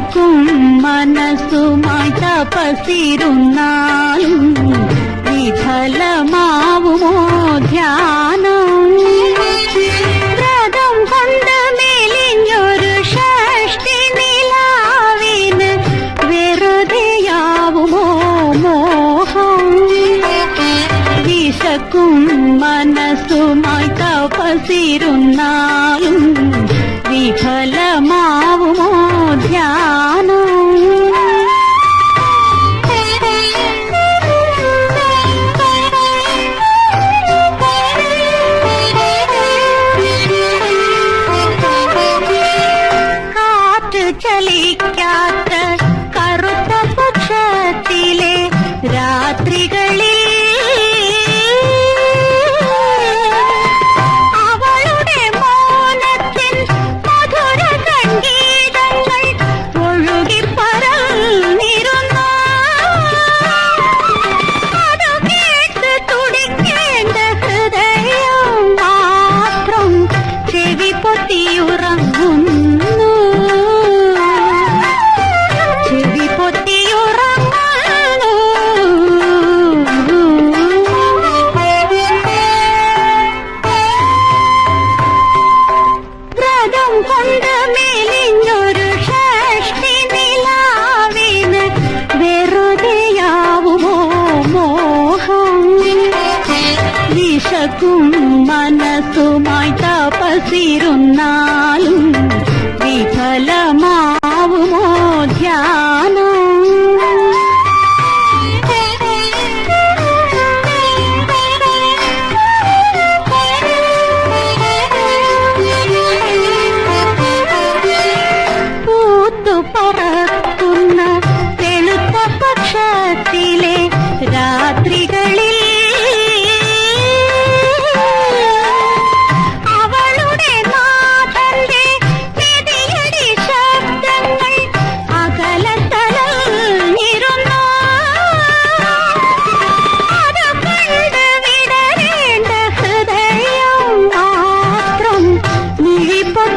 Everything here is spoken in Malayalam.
വിശക്കും മനസ്സുമായി തപസിരുന്നാലും വിഫലമാവുമോ ധ്യാനം? വ്രതം കൊണ്ട് മെലിഞ്ഞൊരു മോഹം? മനസ്സുമായി തപസിരുന്നാലും വിഫലമാവുമോ ധ്യാനം വിശക്കും മനസ്സുമായി തപസിരുന്നാലും